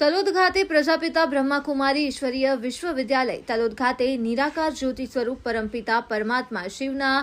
તલોદ ખાતે પ્રજાપિતા બ્રહ્માકુમારી ઈશ્વરીય વિશ્વવિદ્યાલય, તલોદ ખાતે નિરાકાર જ્યોતિ સ્વરૂપ પરમપિતા પરમાત્મા શિવના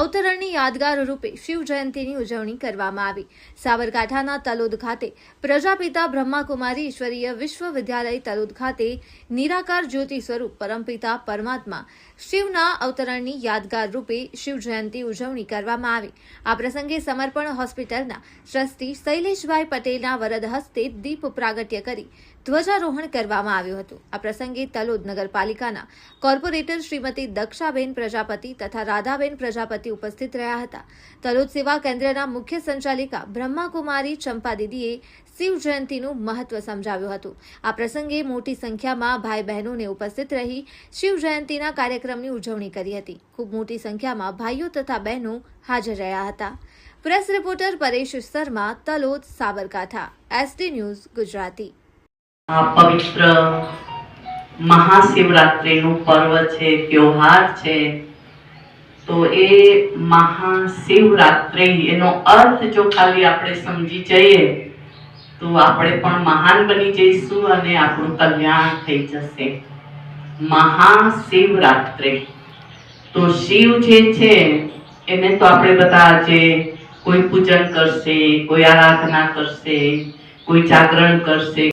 અવતરણની યાદગાર રૂપે શિવ જયંતીની ઉજવણી કરવામાં આવી. સાબરકાંઠાના તલોદ ખાતે પ્રજાપિતા બ્રહ્માકુમારી ઈશ્વરીય વિશ્વવિદ્યાલય, તલોદ ખાતે નિરાકાર જ્યોતિ સ્વરૂપ પરમપિતા પરમાત્મા શિવના અવતરણની યાદગાર રૂપે શિવ જયંતી ઉજવણી કરવામાં આવી. આ પ્રસંગે સમર્પણ હોસ્પિટલના ટ્રસ્ટી શૈલેષભાઈ પટેલના વરદ હસ્તે દીપ પ્રાગટ્ય કરી ધ્વજારોહણ કરવામાં આવ્યું હતું. આ પ્રસંગે તલોદ નગરપાલિકાના કોર્પોરેટર શ્રીમતી દક્ષાબેન પ્રજાપતિ તથા રાધાબેન પ્રજાપતિ ઉપસ્થિત રહ્યા હતા. તલોદ સેવા કેન્દ્રના મુખ્ય સંચાલિકા બ્રહ્માકુમારી ચંપા દીદીએ શિવ જયંતીનું મહત્વ સમજાવ્યું હતું. આ પ્રસંગે મોટી સંખ્યામાં ભાઈ બહેનોને ઉપસ્થિત રહી શિવ જયંતીના કાર્યક્રમની ઉજવણી કરી હતી. ખૂબ મોટી સંખ્યામાં ભાઈઓ તથા બહેનો હાજર રહ્યા હતા. Press reporter Paresh Sharma, Talod Sabarkantha ST news Gujarati. આ પવિત્ર મહાશિવરાત્રિનું પર્વ છે, ત્યોહાર છે. તો એ મહાશિવરાત્રિ, એનો અર્થ જો ખાલી આપણે સમજી જઈએ, તો આપણે પણ મહાન બની જઈશું અને આપણું કલ્યાણ થઈ જશે. મહાશિવરાત્રિ. તો શિવ જે છે, એને તો આપણે બધા આજે કોઈ પૂજન કરશે, કોઈ આરાધના કરશે, કોઈ જાગરણ કરશે